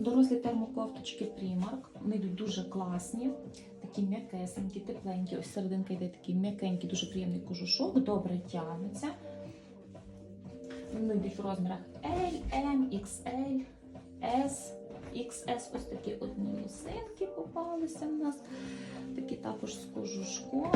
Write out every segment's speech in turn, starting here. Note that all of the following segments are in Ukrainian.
Дорослі термокофточки Primark. Вони йдуть дуже класні, такі м'якесенькі, тепленькі. Ось серединка йде такий м'якенький, дуже приємний кожушок, добре тягнеться. Вони йдуть в розмірах L, M, XL, S, XS. Ось такі одні лосинки попалися в нас. Такі також з кожушком.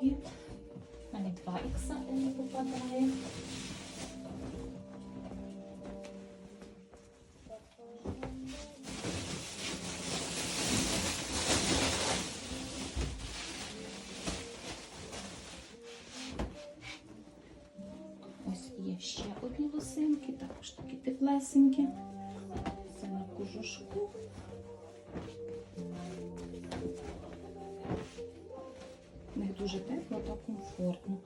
Такі. У мене 2 ікса не попадає. Ось є ще одні лосинки, також такі теплесенькі. Це на кожушку дуже тепло та комфортно.